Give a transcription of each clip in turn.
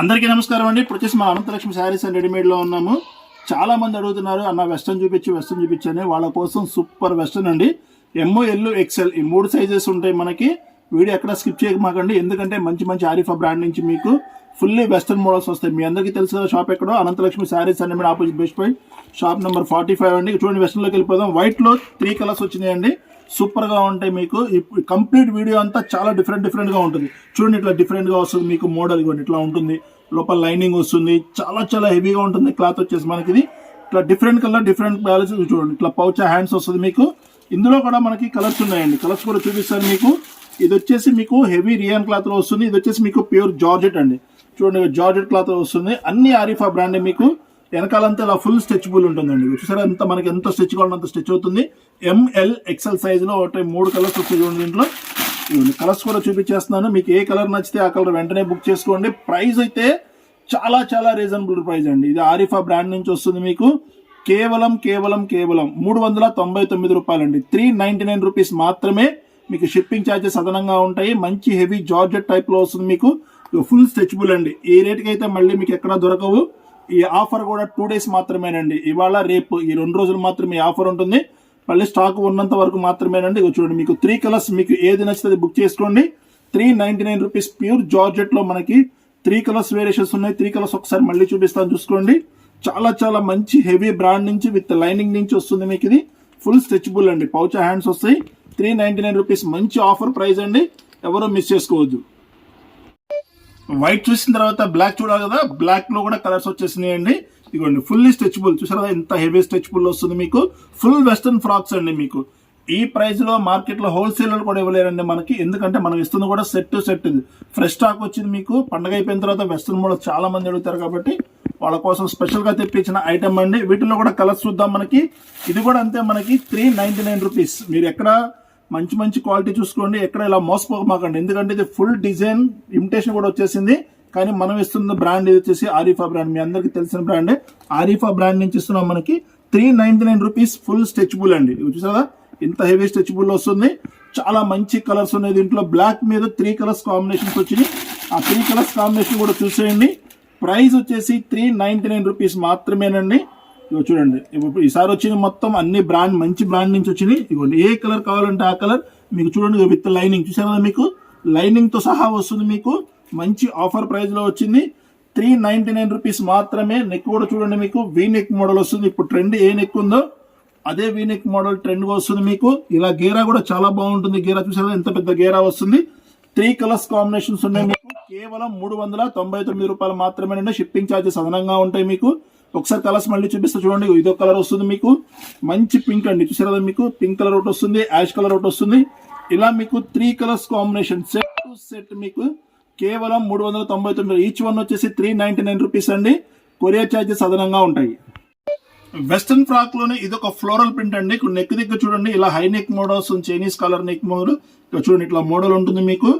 అందరికీ నమస్కారం అండి. ఇప్పుడు వచ్చేసి మా అనంతలక్ష్మి శారీస్ అండ్ రెడీమేడ్లో ఉన్నాము. చాలా మంది అడుగుతున్నారు అన్న వెస్టర్న్ చూపించి వెస్టర్న్ చూపించని. వాళ్ళ కోసం సూపర్ వెస్టర్న్ అండి. ఎంఓ ఎల్ ఎక్సెల్ ఈ మూడు సైజెస్ ఉంటాయి మనకి. వీడియో ఎక్కడ స్కిప్ చేయకమాకండి ఎందుకంటే మంచి మంచి ఆరిఫా బ్రాండ్ నుంచి మీకు ఫుల్లీ వెస్టర్న్ మోడల్స్ వస్తాయి. మీ అందరికీ తెలుసు కదా షాప్ ఎక్కడో? Anantalakshmi sarees and readymade opposite best point shop number forty five అండి. చూడండి వెస్టర్న్లోకి వెళ్ళిపోదాం. వైట్లో త్రీ కలర్స్ వచ్చినాయండి. సూపర్గా ఉంటాయి మీకు. కంప్లీట్ వీడియో అంతా చాలా డిఫరెంట్ డిఫరెంట్గా ఉంటుంది. చూడండి ఇట్లా డిఫరెంట్గా వస్తుంది. మీకు మోడల్ ఇవ్వండి ఇట్లా ఉంటుంది. లోపల లైనింగ్ వస్తుంది. చాలా చాలా హెవీగా ఉంటుంది. క్లాత్ వచ్చేసి మనకి ఇది. ఇట్లా డిఫరెంట్ కలర్ డిఫరెంట్ బ్యాలెన్స్ చూడండి. ఇట్లా పౌచ్ హ్యాండ్స్ వస్తుంది మీకు. ఇందులో కూడా మనకి కలర్స్ ఉన్నాయండి. కలర్స్ కూడా చూపిస్తాను మీకు. ఇది వచ్చేసి మీకు హెవీ రియాన్ క్లాత్లో వస్తుంది. ఇది వచ్చేసి మీకు ప్యూర్ జార్జెట్ అండి. చూడండి జార్జెట్ క్లాత్లో వస్తుంది. అన్ని ఆరిఫా బ్రాండ్ మీకు. వెనకాలంతా ఇలా ఫుల్ స్ట్రెచబుల్ ఉంటుందండి. చూసారా ఎంత మనకి ఎంత స్ట్రెచ్ కావాలంటే అంత స్ట్రెచ్ అవుతుంది. ఎంఎల్ ఎక్సెల్ సైజులో ఒకటి మూడు కలర్స్ వస్తాయి చూడండి దీంట్లో. కలర్స్ కూడా చూపించేస్తున్నాను. మీకు ఏ కలర్ నచ్చితే ఆ కలర్ వెంటనే బుక్ చేసుకోండి. ప్రైస్ అయితే చాలా చాలా రీజనబుల్ ప్రైస్ అండి. ఇది ఆరిఫా బ్రాండ్ నుంచి వస్తుంది మీకు. కేవలం కేవలం కేవలం మూడు వందల తొంభై తొమ్మిది రూపాయలండి. త్రీ నైంటీ నైన్ రూపీస్ మాత్రమే మీకు షిప్పింగ్ ఛార్జెస్ అదనంగా ఉంటాయి. మంచి హెవీ జార్జెట్ టైప్లో వస్తుంది మీకు. ఫుల్ స్ట్రెచ్బుల్ అండి. ఏ రేట్కి అయితే మళ్ళీ మీకు ఎక్కడ దొరకవు. ఈ ఆఫర్ కూడా టూ డేస్ మాత్రమేనండి. ఇవాళ రేపు ఈ రెండు రోజులు మాత్రమే ఈ ఆఫర్ ఉంటుంది. మళ్ళీ స్టాక్ ఉన్నంత వరకు మాత్రమేనండి. చూడండి మీకు త్రీ కలర్స్ మీకు ఏది నచ్చితే బుక్ చేసుకోండి. Three ninety nine rupees pure జార్జెట్లో మనకి త్రీ కలర్స్ వేరియేషన్స్ ఉన్నాయి. త్రీ కలర్స్ ఒకసారి మళ్ళీ చూపిస్తాను చూసుకోండి. చాలా చాలా మంచి హెవీ బ్రాండ్ నుంచి విత్ లైనింగ్ నుంచి వస్తుంది మీకు ఇది. ఫుల్ స్ట్రెచ్బుల్ అండి. పౌచ్ హ్యాండ్స్ వస్తాయి. త్రీ నైన్టీ నైన్ రూపీస్ మంచి ఆఫర్ ప్రైస్ అండి. ఎవరో మిస్ చేసుకోవద్దు. వైట్ చూసిన తర్వాత బ్లాక్ చూడాలి కదా బ్లాక్లో కూడా కలర్స్ వచ్చేసినాయి అండి ఇదిగోండి ఫుల్లీ స్ట్రెచబుల్ చూసారా ఎంత హెవీ స్ట్రెచబుల్ వస్తుంది మీకు? ఫుల్ వెస్టర్న్ ఫ్రాక్స్ అండి మీకు. ఈ ప్రైస్లో మార్కెట్లో హోల్సేలర్ కూడా ఇవ్వలేరండి మనకి. ఎందుకంటే మనం ఇస్తుంది కూడా సెట్ టు సెట్ ఇది. ఫ్రెష్ స్టాక్ వచ్చింది మీకు. పండగ అయిపోయిన తర్వాత వెస్ట్రన్ మోడల్ చాలా మంది అడుగుతారు కాబట్టి వాళ్ళ కోసం స్పెషల్గా తెప్పించిన ఐటమ్ అండి. వీటిలో కూడా కలర్స్ చూద్దాం మనకి. ఇది కూడా అంతే మనకి త్రీ నైన్టీ నైన్ రూపీస్ మీరు ఎక్కడ మంచి మంచి క్వాలిటీ చూసుకోండి. ఎక్కడ ఇలా మోసపోకమాకండి ఎందుకంటే ఇది ఫుల్ డిజైన్ ఇమిటేషన్ కూడా వచ్చేసింది. కానీ మనం ఇస్తున్న బ్రాండ్ ఇది వచ్చేసి ఆరిఫా బ్రాండ్ మీ అందరికి తెలిసిన బ్రాండ్ ఆరిఫా బ్రాండ్ నుంచి ఇస్తున్నాం మనకి three ninety nine rupees full stretchable అండి. చూసారా? ఇంత హెవీ స్ట్రెచబుల్ వస్తుంది. చాలా మంచి కలర్స్ ఉన్నాయి దీంట్లో. బ్లాక్ మీద త్రీ కలర్స్ కాంబినేషన్స్ వచ్చినాయి. ఆ త్రీ కలర్స్ కాంబినేషన్ కూడా చూసేయండి. ప్రైస్ వచ్చేసి త్రీ నైన్టీ నైన్ రూపీస్ మాత్రమేనండి. చూడండి. ఇప్పుడు ఈసారి వచ్చిన మొత్తం అన్ని బ్రాండ్ మంచి బ్రాండ్ నుంచి వచ్చినాయి ఇవ్వండి ఏ కలర్ కావాలంటే ఆ కలర్ మీకు చూడండి విత్ లైనింగ్. చూసారా మీకు? లైనింగ్తో సహా వస్తుంది మీకు. మంచి ఆఫర్ ప్రైస్లో వచ్చింది. త్రీ నైన్టీ నైన్ రూపీస్ మాత్రమే. నెక్ కూడా చూడండి మీకు. వీ నెక్ మోడల్ వస్తుంది. ఇప్పుడు ట్రెండ్ ఏ నెక్ ఉందో అదే వీ నెక్ మోడల్ ట్రెండ్ వస్తుంది మీకు. ఇలా గేరా కూడా చాలా బాగుంటుంది. గేరా చూసారా ఎంత పెద్ద గేరా వస్తుంది. త్రీ కలర్స్ కాంబినేషన్స్ ఉన్నాయి మీకు. కేవలం మూడు వందల తొంభై తొమ్మిది రూపాయలు మాత్రమే షిప్పింగ్ ఛార్జెస్ అదనంగా ఉంటాయి మీకు. ఒకసారి కలర్స్ మళ్ళీ చూపిస్తే చూడండి ఇదో కలర్ వస్తుంది మీకు. మంచి పింక్ అండి చూసారా కదా మీకు? పింక్ కలర్ ఒకటి వస్తుంది యాష్ కలర్ ఒకటి వస్తుంది. ఇలా మీకు three colours combination set to set మీకు కేవలం మూడు వందల తొంభై తొమ్మిది ఈచ్ వన్ వచ్చేసి త్రీ నైన్టీ నైన్ రూపీస్ అండి. కొరియర్ ఛార్జెస్ అదనంగా ఉంటాయి. వెస్ట్రన్ ఫ్రాక్లోనే ఇది ఒక ఫ్లోరల్ ప్రింట్ అండి. ఇక్కడ నెక్ దగ్గర చూడండి ఇలా high neck models Chinese colour neck model ఇక్కడ చూడండి ఇట్లా మోడల్ ఉంటుంది మీకు.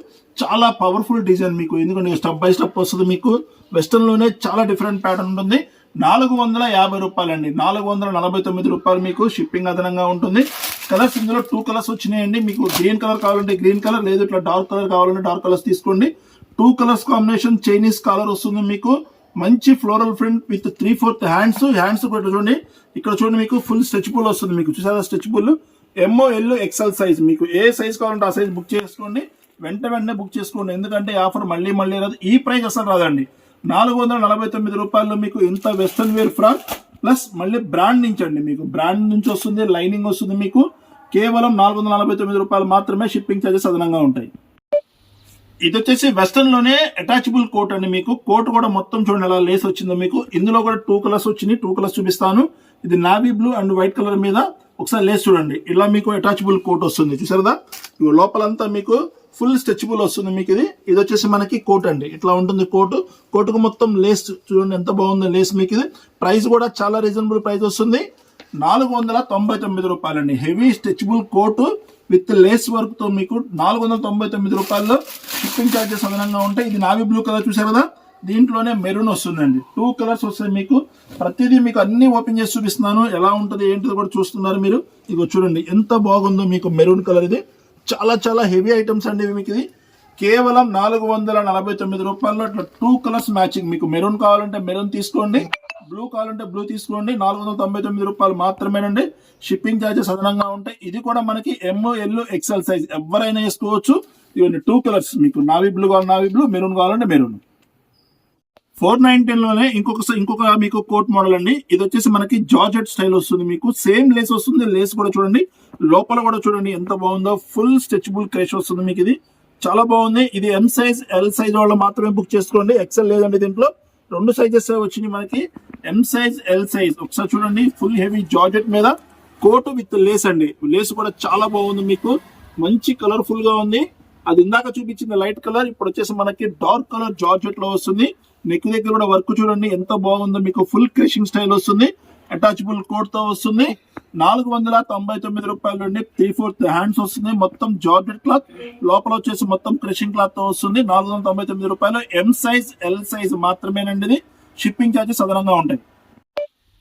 చాలా పవర్ఫుల్ డిజైన్ మీకు. ఎందుకంటే స్టెప్ బై స్టెప్ వస్తుంది మీకు. వెస్ట్రన్లోనే చాలా డిఫరెంట్ ప్యాటర్న్ ఉంటుంది. నాలుగు వందల యాభై రూపాయలండి. నాలుగు వందల నలభై తొమ్మిది రూపాయలు మీకు షిప్పింగ్ అదనంగా ఉంటుంది. కలర్స్ ఇందులో టూ కలర్స్ వచ్చినాయండి. మీకు గ్రీన్ కలర్ కావాలంటే గ్రీన్ కలర్ లేదు ఇట్లా డార్క్ కలర్ కావాలంటే డార్క్ కలర్స్ తీసుకోండి. Two colours combination Chinese colour వస్తుంది మీకు. మంచి floral print with three fourth hands hands కూడా చూడండి. ఇక్కడ చూడండి మీకు ఫుల్ స్ట్రెచ్బుల్ వస్తుంది మీకు. చూసారా stretchable M L XL size మీకు ఏ సైజ్ కావాలంటే ఆ సైజ్ బుక్ చేసుకోండి. వెంట వెంటనే బుక్ చేసుకోండి. ఎందుకంటే ఆఫర్ మళ్ళీ మళ్ళీ రాదు. ఈ ప్రైస్ అసలు రాదండి. నాలుగు వందల నలభై తొమ్మిది రూపాయల్లో మీకు ఇంత వెస్ట్రన్ వేర్ ఫ్రాక్ ప్లస్ మళ్ళీ బ్రాండ్ నుంచి అండి మీకు. బ్రాండ్ నుంచి వస్తుంది లైనింగ్ వస్తుంది మీకు. కేవలం నాలుగు వందల నలభై తొమ్మిది రూపాయలు మాత్రమే షిప్పింగ్ ఛార్జెస్ అదనంగా ఉంటాయి. ఇది వచ్చేసి వెస్టర్న్లోనే అటాచబుల్ కోట్ అండి మీకు. కోట్ కూడా మొత్తం చూడండి ఎలా లేస్ వచ్చిందో మీకు. ఇందులో కూడా టూ కలర్స్ వచ్చింది టూ కలర్స్ చూపిస్తాను. ఇది navy blue and white colour మీద ఒకసారి లేస్ చూడండి. ఇలా మీకు అటాచబుల్ కోట్ వస్తుంది చూసారదా లోపలంతా మీకు ఫుల్ స్ట్రెచబుల్ వస్తుంది మీకు ఇది. ఇది వచ్చేసి మనకి కోట్ అండి. ఇట్లా ఉంటుంది కోటు. కోటుకు మొత్తం లేస్ చూడండి ఎంత బాగుందో లేస్ మీకు ఇది. ప్రైస్ కూడా చాలా రీజనబుల్ ప్రైస్ వస్తుంది. నాలుగు వందల తొంభై తొమ్మిది రూపాయలండి. Heavy stretchable coat with lace వర్క్తో మీకు నాలుగు వందల తొంభై తొమ్మిది రూపాయల్లో షిప్పింగ్ ఛార్జెస్ అదనంగా ఉంటాయి. ఇది నావీ బ్లూ కలర్ చూసారు కదా? దీంట్లోనే మెరూన్ వస్తుందండి. టూ కలర్స్ వస్తాయి మీకు. ప్రతిదీ మీకు అన్ని ఓపెన్ చేసి చూపిస్తున్నాను. ఎలా ఉంటుంది ఏంటిది కూడా చూస్తున్నారు మీరు. ఇగో చూడండి. ఎంత బాగుందో మీకు మెరూన్ కలర్ ఇది. చాలా చాలా హెవీ ఐటమ్స్ అండి మీకు ఇది కేవలం నాలుగు వందల నలభై తొమ్మిది రూపాయల్లో ఇట్లా టూ కలర్స్ మ్యాచింగ్ మీకు మెరూన్ కావాలంటే మెరూన్ తీసుకోండి బ్లూ కావాలంటే బ్లూ తీసుకోండి నాలుగు వందల తొంభై తొమ్మిది రూపాయలు మాత్రమేనండి. షిప్పింగ్ ఛార్జెస్ అదనంగా ఉంటాయి. ఇది కూడా మనకి ఎమ్ ఎల్ ఎక్సెల్ సైజ్ ఎవరైనా వేసుకోవచ్చు ఇవన్నీ టూ కలర్స్ మీకు నావీ బ్లూ కావాలి నావీ బ్లూ మెరూన్ కావాలంటే మెరూన్. ఫోర్ నైన్టీన్లోనే ఇంకొక ఇంకొక మీకు కోట్ మోడల్ అండి. ఇది వచ్చేసి మనకి జార్జెట్ స్టైల్ వస్తుంది మీకు. సేమ్ లేస్ వస్తుంది లేస్ కూడా చూడండి. లోపల కూడా చూడండి ఎంత బాగుందో. ఫుల్ స్ట్రెచబుల్ క్రేష్ వస్తుంది మీకు ఇది. చాలా బాగుంది. ఇది ఎం సైజ్ ఎల్ సైజ్ వాళ్ళు మాత్రమే బుక్ చేసుకోండి. ఎక్సెల్ లేదండి దీంట్లో. రెండు సైజెస్ వచ్చింది మనకి. ఎం సైజ్ ఎల్ సైజ్ ఒకసారి చూడండి. ఫుల్ హెవీ జార్జెట్ మీద కోట్ విత్ లేస్ అండి. లేస్ కూడా చాలా బాగుంది మీకు. మంచి కలర్ఫుల్గా ఉంది. అది ఇందాక చూపించిన లైట్ కలర్ ఇప్పుడు వచ్చేసి మనకి డార్క్ కలర్ జార్జెట్లో వస్తుంది. నెక్ దగ్గర కూడా వర్క్ చూడండి ఎంత బాగుందో. మీకు ఫుల్ క్రషింగ్ స్టైల్ వస్తుంది. అటాచబుల్ కోట్తో వస్తుంది. నాలుగు వందల తొంభై తొమ్మిది రూపాయల నుండి త్రీ ఫోర్త్ హ్యాండ్స్ వస్తుంది. మొత్తం జార్జెట్ క్లాత్. లోపల వచ్చేసి మొత్తం క్రషింగ్ క్లాత్తో వస్తుంది. నాలుగు వందల తొంభై తొమ్మిది రూపాయలు. ఎం సైజ్ ఎల్ సైజ్ మాత్రమేనండి ఇది. షిప్పింగ్ ఛార్జెస్ అదనంగా ఉంటాయి.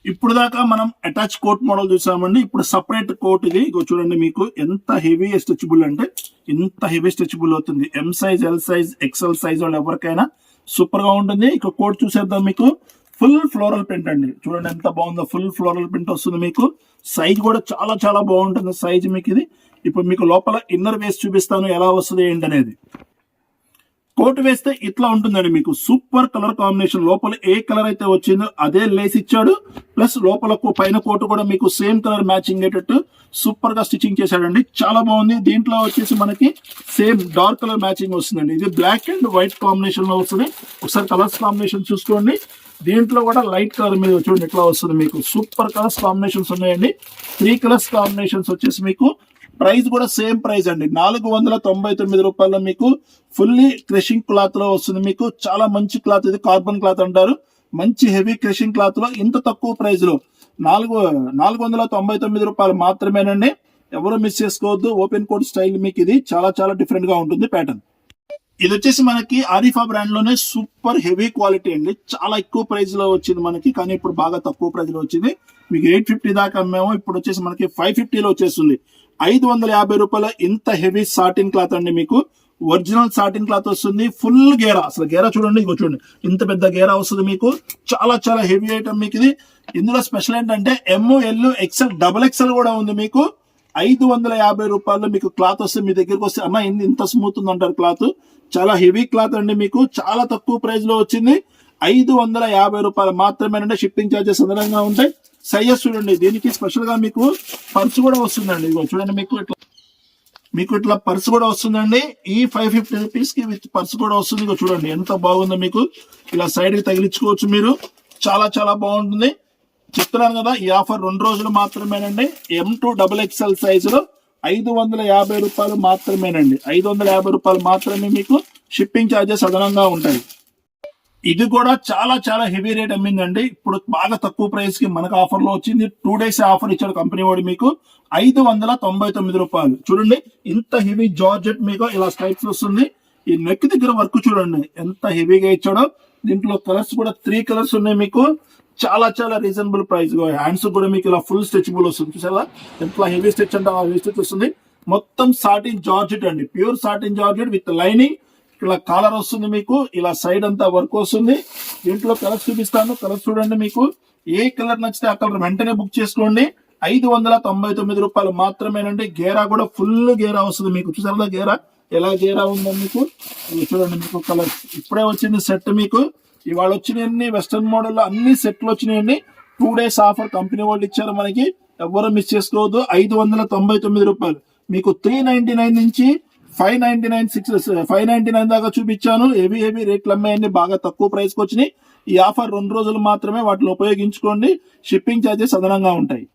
ఇప్పుడు దాకా మనం అటాచ్ కోట్ మోడల్ చూసామండి. ఇప్పుడు సపరేట్ కోట్ ఇది. చూడండి మీకు ఎంత హెవీ స్ట్రెచబుల్ అంటే ఇంత హెవీ స్ట్రెచబుల్ అవుతుంది. M size L size XL size వాళ్ళు ఎవరికైనా సూపర్గా ఉంటుంది. ఇక కోట్ చూసేద్దాం మీకు. ఫుల్ ఫ్లోరల్ ప్రింట్ అండి. చూడండి ఎంత బాగుందో ఫుల్ ఫ్లోరల్ ప్రింట్ వస్తుంది మీకు. సైజ్ కూడా చాలా చాలా బాగుంటుంది. సైజ్ మీకు ఇది. ఇప్పుడు మీకు లోపల ఇన్నర్ వేసి చూపిస్తాను ఎలా వస్తుంది ఏంటి అనేది. కోట్ వేస్తే ఇట్లా ఉంటుందండి మీకు. Super colour combination. లోపల ఏ కలర్ అయితే వచ్చిందో అదే లేస్ ఇచ్చాడు. ప్లస్ లోపల పైన కోట్ కూడా మీకు సేమ్ కలర్ మ్యాచింగ్ అయ్యేటట్టు సూపర్గా స్టిచ్చింగ్ చేశాడండి. చాలా బాగుంది. దీంట్లో వచ్చేసి మనకి సేమ్ డార్క్ కలర్ మ్యాచింగ్ వస్తుందండి. ఇది బ్లాక్ అండ్ వైట్ కాంబినేషన్లో వస్తుంది. ఒకసారి కలర్స్ కాంబినేషన్ చూసుకోండి. దీంట్లో కూడా లైట్ కలర్ మీద చూడండి ఎట్లా వస్తుంది మీకు. సూపర్ కలర్స్ కాంబినేషన్స్ ఉన్నాయండి. త్రీ కలర్స్ కాంబినేషన్స్ వచ్చేసి మీకు ప్రైస్ కూడా సేమ్ ప్రైస్ అండి. నాలుగు వందల తొంభై తొమ్మిది రూపాయల్లో మీకు ఫుల్లీ క్రషింగ్ క్లాత్లో వస్తుంది మీకు. చాలా మంచి క్లాత్ ఇది కార్బన్ క్లాత్ అంటారు. మంచి హెవీ క్రషింగ్ క్లాత్లో ఇంత తక్కువ ప్రైస్లో నాలుగు నాలుగు వందల తొంభై తొమ్మిది రూపాయలు మాత్రమేనండి. ఎవరు మిస్ చేసుకోవద్దు. ఓపెన్ కోడ్ స్టైల్ మీకు ఇది. చాలా చాలా డిఫరెంట్గా ఉంటుంది ప్యాటర్న్. ఇది వచ్చేసి మనకి ఆరిఫా బ్రాండ్లోనే సూపర్ హెవీ క్వాలిటీ అండి. చాలా ఎక్కువ ప్రైస్లో వచ్చింది మనకి కానీ ఇప్పుడు బాగా తక్కువ ప్రైస్లో వచ్చింది. మీకు ఎయిట్ ఫిఫ్టీ దాకా అమ్మాము. ఇప్పుడు వచ్చేసి మనకి ఫైవ్ ఫిఫ్టీలో వచ్చేస్తుంది. ఐదు వందల యాభై రూపాయల ఇంత హెవీ సాటిన్ క్లాత్ అండి మీకు. ఒరిజినల్ సాటిన్ క్లాత్ వస్తుంది. ఫుల్ గేరా. అసలు గేరా చూడండి ఇంకో చూడండి. ఇంత పెద్ద గేరా వస్తుంది మీకు. చాలా చాలా హెవీ ఐటమ్ మీకు ఇది. ఇందులో స్పెషల్ ఏంటంటే M L XL double XL కూడా ఉంది మీకు. ఐదు వందల యాభై రూపాయలు మీకు క్లాత్ వస్తే మీ దగ్గరకు వస్తే అన్న ఇంత ఇంత స్మూత్ ఉంది అంటారు క్లాత్. చాలా హెవీ క్లాత్ అండి మీకు. చాలా తక్కువ ప్రైస్లో వచ్చింది. ఐదు వందల యాభై రూపాయలు మాత్రమేనండి. షిప్పింగ్ ఛార్జెస్ అదనంగా ఉంటాయి. సైజెస్ చూడండి. దీనికి స్పెషల్గా మీకు పర్స్ కూడా వస్తుందండి. ఇదిగో చూడండి మీకు ఇట్లా మీకు ఇట్లా పర్స్ కూడా వస్తుందండి. ఈ ఫైవ్ ఫిఫ్టీ రూపీస్కి విత్ పర్స్ కూడా వస్తుంది. ఇక చూడండి. ఎంత బాగుందో మీకు. ఇలా సైడ్కి తగిలించుకోవచ్చు మీరు. చాలా చాలా బాగుంటుంది. చెప్తున్నాను కదా ఈ ఆఫర్ రెండు రోజులు మాత్రమేనండి. ఎం టూ డబుల్ ఎక్స్ఎల్ సైజులో ఐదు వందల యాభై రూపాయలు మాత్రమేనండి. ఐదు వందల యాభై రూపాయలు మాత్రమే మీకు షిప్పింగ్ ఛార్జెస్ అదనంగా ఉంటాయి. ఇది కూడా చాలా చాలా హెవీ రేట్ అమ్మిందండి ఇప్పుడు బాగా తక్కువ ప్రైస్కి మనకు ఆఫర్లో వచ్చింది టూ డేస్ ఆఫర్ ఇచ్చాడు కంపెనీ వాడు మీకు. ఐదు వందల తొంభై తొమ్మిది రూపాయలు. చూడండి ఇంత హెవీ జార్జెట్ మీకు ఇలా స్టైప్స్ వస్తుంది. ఈ నెక్ దగ్గర వర్క్ చూడండి ఎంత హెవీగా ఇచ్చాడో. దీంట్లో కలర్స్ కూడా త్రీ కలర్స్ ఉన్నాయి మీకు. చాలా చాలా రీజనబుల్ ప్రైస్ హ్యాండ్స్ కూడా మీకు ఇలా ఫుల్ స్ట్రెచబుల్ వస్తుంది. చూసారా? ఎంత హెవీ స్ట్రెచ్ అంటే ఆ హెవీ స్ట్రెచ్ వస్తుంది. మొత్తం సాటిన్ జార్జెట్ అండి. Pure satin georgette with lining ఇలా కాలర్ వస్తుంది మీకు. ఇలా సైడ్ అంతా వర్క్ వస్తుంది. దీంట్లో కలర్స్ చూపిస్తాను. కలర్స్ చూడండి మీకు. ఏ కలర్ నచ్చితే ఆ కలర్ వెంటనే బుక్ చేసుకోండి. ఐదు వందల తొంభై తొమ్మిది రూపాయలు మాత్రమేనండి. గేరా కూడా ఫుల్ గేరా వస్తుంది మీకు. చూసారా గేరా? ఎలా గేరా ఉందో మీకు? చూడండి మీకు కలర్ ఇప్పుడే వచ్చింది సెట్ మీకు. ఇవాళ వచ్చినాయన్ని వెస్టర్న్ మోడల్లో అన్ని సెట్లు వచ్చినాయండి టూ డేస్ ఆఫర్ కంపెనీ వాళ్ళు ఇచ్చారు మనకి. ఎవరు మిస్ చేసుకోవద్దు. ఐదు వందల తొంభై తొమ్మిది రూపాయలు. మీకు త్రీ నైన్టీ నైన్ నుంచి five ninety nine six five ninety nine దాకా చూపించాను. హెవీ హెవీ రేట్లు అమ్మాయండి బాగా తక్కువ ప్రైస్కి వచ్చినాయి. ఈ ఆఫర్ రెండు రోజులు మాత్రమే వాటిని ఉపయోగించుకోండి. షిప్పింగ్ ఛార్జెస్ అదనంగా ఉంటాయి.